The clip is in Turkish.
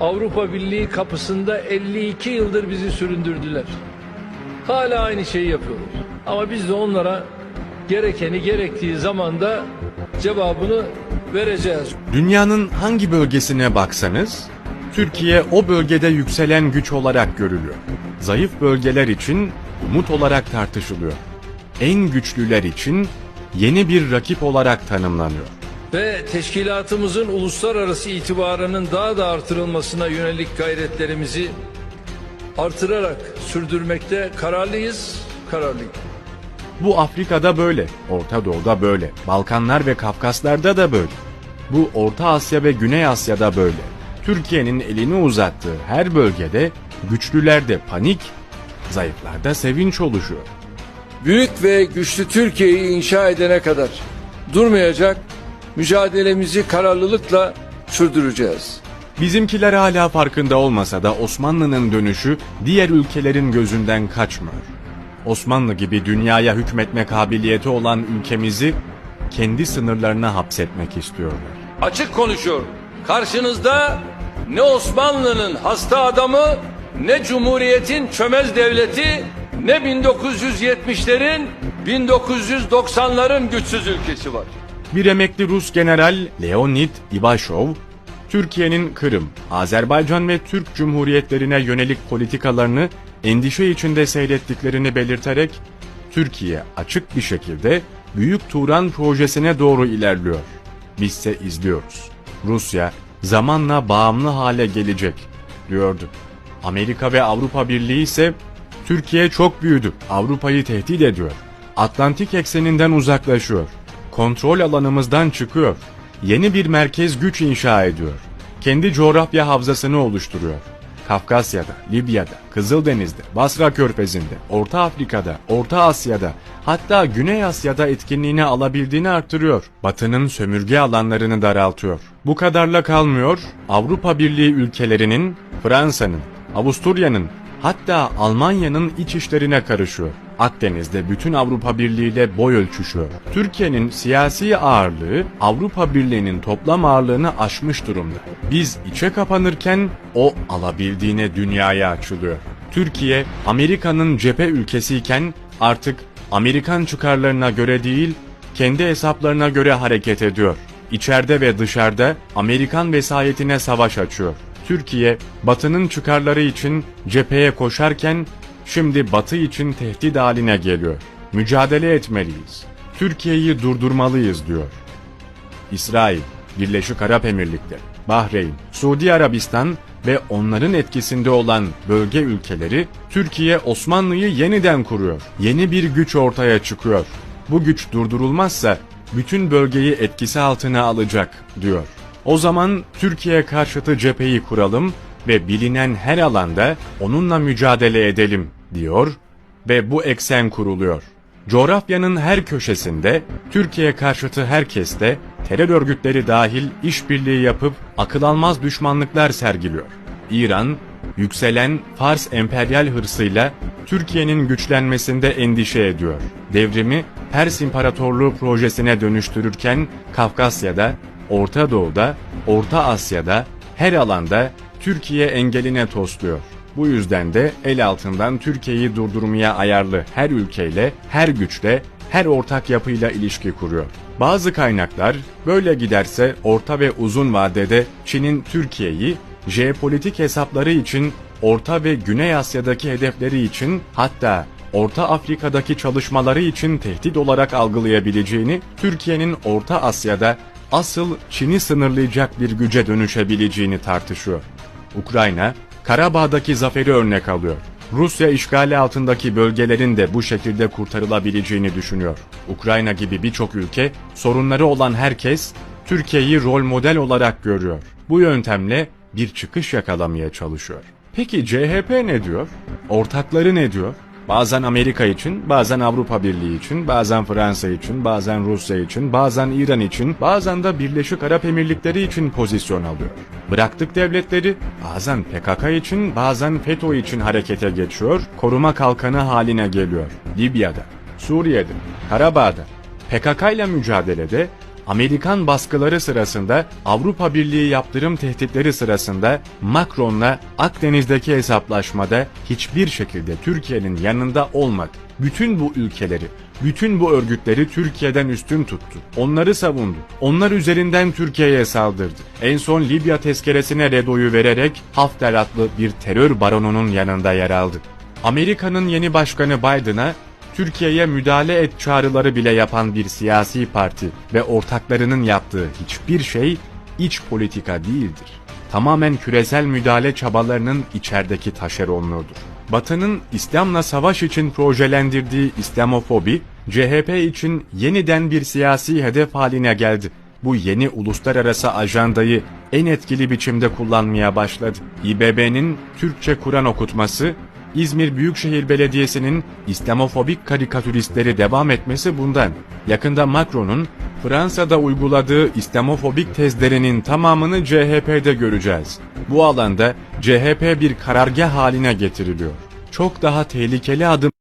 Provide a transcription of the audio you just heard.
Avrupa Birliği kapısında 52 yıldır bizi süründürdüler. Hala aynı şeyi yapıyorlar. Ama biz de onlara gerekeni gerektiği zamanda cevabını vereceğiz. Dünyanın hangi bölgesine baksanız, Türkiye o bölgede yükselen güç olarak görülüyor. Zayıf bölgeler için umut olarak tartışılıyor. En güçlüler için yeni bir rakip olarak tanımlanıyor. Ve teşkilatımızın uluslararası itibarının daha da artırılmasına yönelik gayretlerimizi artırarak sürdürmekte kararlıyız, kararlıyız. Bu Afrika'da böyle, Orta Doğu'da böyle, Balkanlar ve Kafkaslar'da da böyle. Bu Orta Asya ve Güney Asya'da böyle. Türkiye'nin elini uzattığı her bölgede güçlülerde panik, zayıflarda sevinç oluşuyor. Büyük ve güçlü Türkiye'yi inşa edene kadar durmayacak, mücadelemizi kararlılıkla sürdüreceğiz. Bizimkiler hala farkında olmasa da Osmanlı'nın dönüşü diğer ülkelerin gözünden kaçmıyor. Osmanlı gibi dünyaya hükmetme kabiliyeti olan ülkemizi kendi sınırlarına hapsetmek istiyorlar. Açık konuşuyorum. Karşınızda ne Osmanlı'nın hasta adamı, ne Cumhuriyet'in çömez devleti, ne 1970'lerin, 1990'ların güçsüz ülkesi var. Bir emekli Rus general Leonid Ivashov, Türkiye'nin Kırım, Azerbaycan ve Türk Cumhuriyetlerine yönelik politikalarını endişe içinde seyrettiklerini belirterek, Türkiye açık bir şekilde Büyük Turan projesine doğru ilerliyor. Bizse izliyoruz. Rusya zamanla bağımlı hale gelecek, diyordu. Amerika ve Avrupa Birliği ise Türkiye çok büyüdü, Avrupa'yı tehdit ediyor. Atlantik ekseninden uzaklaşıyor. Kontrol alanımızdan çıkıyor. Yeni bir merkez güç inşa ediyor. Kendi coğrafya havzasını oluşturuyor. Kafkasya'da, Libya'da, Kızıldeniz'de, Basra Körfezi'nde, Orta Afrika'da, Orta Asya'da, hatta Güney Asya'da etkinliğini alabildiğini artırıyor. Batı'nın sömürge alanlarını daraltıyor. Bu kadarla kalmıyor, Avrupa Birliği ülkelerinin, Fransa'nın, Avusturya'nın, hatta Almanya'nın iç işlerine karışıyor. Akdeniz'de bütün Avrupa Birliği ile boy ölçüşüyor. Türkiye'nin siyasi ağırlığı Avrupa Birliği'nin toplam ağırlığını aşmış durumda. Biz içe kapanırken o alabildiğine dünyaya açılıyor. Türkiye Amerika'nın cephe ülkesiyken artık Amerikan çıkarlarına göre değil, kendi hesaplarına göre hareket ediyor. İçeride ve dışarıda Amerikan vesayetine savaş açıyor. Türkiye, Batı'nın çıkarları için cepheye koşarken şimdi Batı için tehdit haline geliyor. Mücadele etmeliyiz. Türkiye'yi durdurmalıyız diyor. İsrail, Birleşik Arap Emirlikleri, Bahreyn, Suudi Arabistan ve onların etkisinde olan bölge ülkeleri Türkiye Osmanlı'yı yeniden kuruyor. Yeni bir güç ortaya çıkıyor. Bu güç durdurulmazsa bütün bölgeyi etkisi altına alacak diyor. O zaman Türkiye karşıtı cepheyi kuralım ve bilinen her alanda onunla mücadele edelim diyor ve bu eksen kuruluyor. Coğrafyanın her köşesinde Türkiye karşıtı herkes de terör örgütleri dahil işbirliği yapıp akıl almaz düşmanlıklar sergiliyor. İran, yükselen Fars emperyal hırsıyla Türkiye'nin güçlenmesinde endişe ediyor. Devrimi Pers İmparatorluğu projesine dönüştürürken Kafkasya'da, Orta Doğu'da, Orta Asya'da her alanda Türkiye engeline tosluyor. Bu yüzden de el altından Türkiye'yi durdurmaya ayarlı her ülkeyle, her güçle, her ortak yapıyla ilişki kuruyor. Bazı kaynaklar böyle giderse orta ve uzun vadede Çin'in Türkiye'yi jeopolitik hesapları için Orta ve Güney Asya'daki hedefleri için hatta Orta Afrika'daki çalışmaları için tehdit olarak algılayabileceğini, Türkiye'nin Orta Asya'da asıl Çin'i sınırlayacak bir güce dönüşebileceğini tartışıyor. Ukrayna, Karabağ'daki zaferi örnek alıyor. Rusya işgali altındaki bölgelerin de bu şekilde kurtarılabileceğini düşünüyor. Ukrayna gibi birçok ülke, sorunları olan herkes Türkiye'yi rol model olarak görüyor. Bu yöntemle bir çıkış yakalamaya çalışıyor. Peki CHP ne diyor? Ortakları ne diyor? Bazen Amerika için, bazen Avrupa Birliği için, bazen Fransa için, bazen Rusya için, bazen İran için, bazen de Birleşik Arap Emirlikleri için pozisyon alıyor. Bıraktık devletleri bazen PKK için, bazen FETÖ için harekete geçiyor, koruma kalkanı haline geliyor. Libya'da, Suriye'de, Karabağ'da, PKK ile mücadelede Amerikan baskıları sırasında, Avrupa Birliği yaptırım tehditleri sırasında Macron'la Akdeniz'deki hesaplaşmada hiçbir şekilde Türkiye'nin yanında olmadı. Bütün bu ülkeleri, bütün bu örgütleri Türkiye'den üstün tuttu. Onları savundu. Onlar üzerinden Türkiye'ye saldırdı. En son Libya tezkeresine redoyu vererek Hafter adlı bir terör baronunun yanında yer aldı. Amerika'nın yeni başkanı Biden'a Türkiye'ye müdahale et çağrıları bile yapan bir siyasi parti ve ortaklarının yaptığı hiçbir şey iç politika değildir. Tamamen küresel müdahale çabalarının içerideki taşeronluğudur. Batı'nın İslam'la savaş için projelendirdiği İslamofobi, CHP için yeniden bir siyasi hedef haline geldi. Bu yeni uluslararası ajandayı en etkili biçimde kullanmaya başladı. İBB'nin Türkçe Kur'an okutması, İzmir Büyükşehir Belediyesi'nin İslamofobik karikatüristleri devam etmesi bundan. Yakında Macron'un Fransa'da uyguladığı İslamofobik tezlerinin tamamını CHP'de göreceğiz. Bu alanda CHP bir karargah haline getiriliyor. Çok daha tehlikeli adım